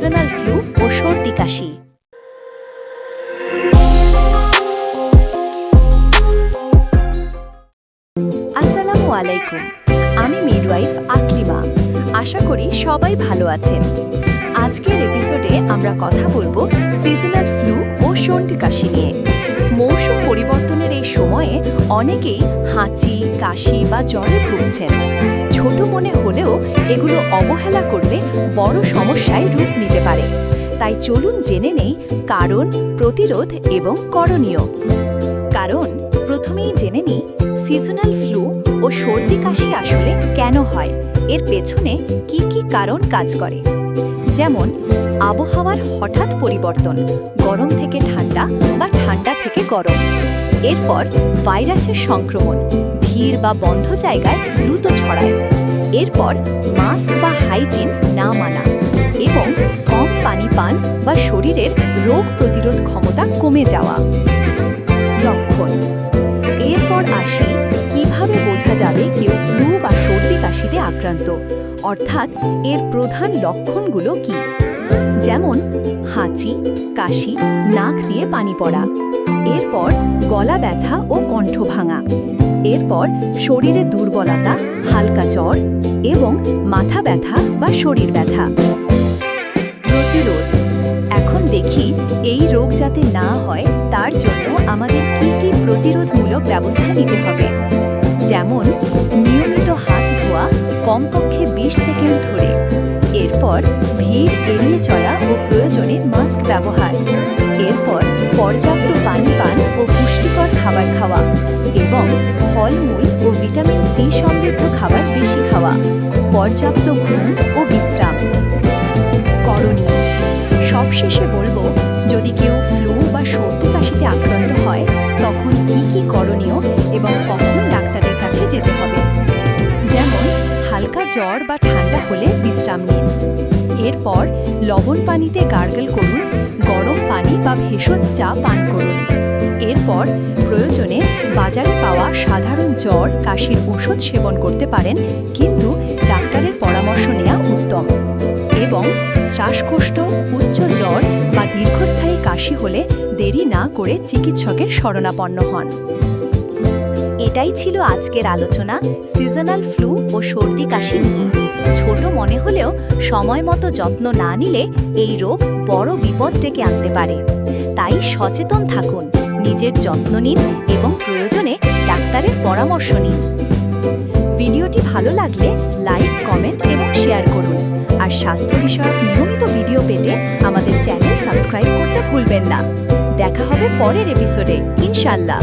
Seasonal flu ও সর্দি কাশি? আসসালামু আলাইকুম, আমি মিডওয়াইফ আকলিমা। আশা করি সবাই ভালো আছেন। আজকের এপিসোডে আমরা কথা বলব সিজনাল ফ্লু ও সর্দি কাশি নিয়ে। মৌসুম পরিবর্তনের এই সময়ে অনেকেই হাঁচি, কাশি বা জ্বরে ভুগছেন। ছোট মনে হলেও এগুলো অবহেলা করলে বড় সমস্যায় রূপ নিতে পারে। তাই চলুন জেনে নেই কারণ, প্রতিরোধ এবং করণীয়। কারণ, প্রথমেই জেনে নিই সিজনাল ফ্লু ও সর্দি কাশি আসলে কেন হয়, এর পেছনে কি কি কারণ কাজ করে। যেমন, আবহাওয়ার হঠাৎ পরিবর্তন, গরম থেকে ঠান্ডা বা ঠান্ডা থেকে গরম। এরপর ভাইরাসের সংক্রমণ, ভিড় বা বন্ধ জায়গায় দ্রুত ছড়ায়। এরপর মাস্ক বা হাইজিন না মানা এবং কম পানি পান বা শরীরের রোগ প্রতিরোধ ক্ষমতা কমে যাওয়া। লক্ষণ। এরপর আসি, কীভাবে বোঝা যাবে কেউ আক্রান্ত অর্থাৎ এর প্রধান লক্ষণগুলো কি? যেমন, হাঁচি, কাশি, নাক দিয়ে পানি পড়া। এরপর গলা ব্যথা ও কণ্ঠ ভাঙা। এরপর শরীরে দুর্বলতা, হালকা জ্বর এবং মাথা ব্যথা বা শরীর ব্যথা। প্রতিরোধ। এখন দেখি এই রোগ যাতে না হয়, তার জন্য আমাদের কি কি প্রতিরোধমূলক ব্যবস্থা নিতে হবে? যেমন কমপক্ষে বিশ সেকেন্ড ধরে। এরপর ভিড় এড়িয়ে চলা ও প্রয়োজনে মাস্ক ব্যবহার। এরপর পর্যাপ্ত পানি পান ও পুষ্টিকর খাবার খাওয়া এবং ফলমূল ও ভিটামিন সি সমৃদ্ধ খাবার বেশি খাওয়া। পর্যাপ্ত ঘুম ও বিশ্রাম। করণীয়। সবশেষে বলব, যদি কেউ ফ্লু জ্বর বা ঠান্ডা হলে বিশ্রাম নিন। এরপর লবণ পানিতে গার্গল করুন, গরম পানি বা ভেষজ চা পান করুন। এরপর প্রয়োজনে বাজারে পাওয়া সাধারণ জ্বর, কাশির ওষুধ সেবন করতে পারেন, কিন্তু ডাক্তারের পরামর্শ নেওয়া উত্তম। এবং শ্বাসকষ্ট, উচ্চ জ্বর বা দীর্ঘস্থায়ী কাশি হলে দেরি না করে চিকিৎসকের শরণাপন্ন হন। এটাই ছিল আজকের আলোচনা সিজনাল ফ্লু ও সর্দি কাশি নিয়ে। ছোট মনে হলেও সময় মতো যত্ন না নিলে এই রোগ বড় বিপদ ডেকে আনতে পারে। তাই সচেতন থাকুন, নিজের যত্ন নিন এবং প্রয়োজনে ডাক্তারের পরামর্শ নিন। ভিডিওটি ভালো লাগলে লাইক, কমেন্ট এবং শেয়ার করুন। আর স্বাস্থ্য বিষয়ক নিয়মিত ভিডিও পেতে আমাদের চ্যানেল সাবস্ক্রাইব করতে ভুলবেন না। দেখা হবে পরের এপিসোডে ইনশাল্লাহ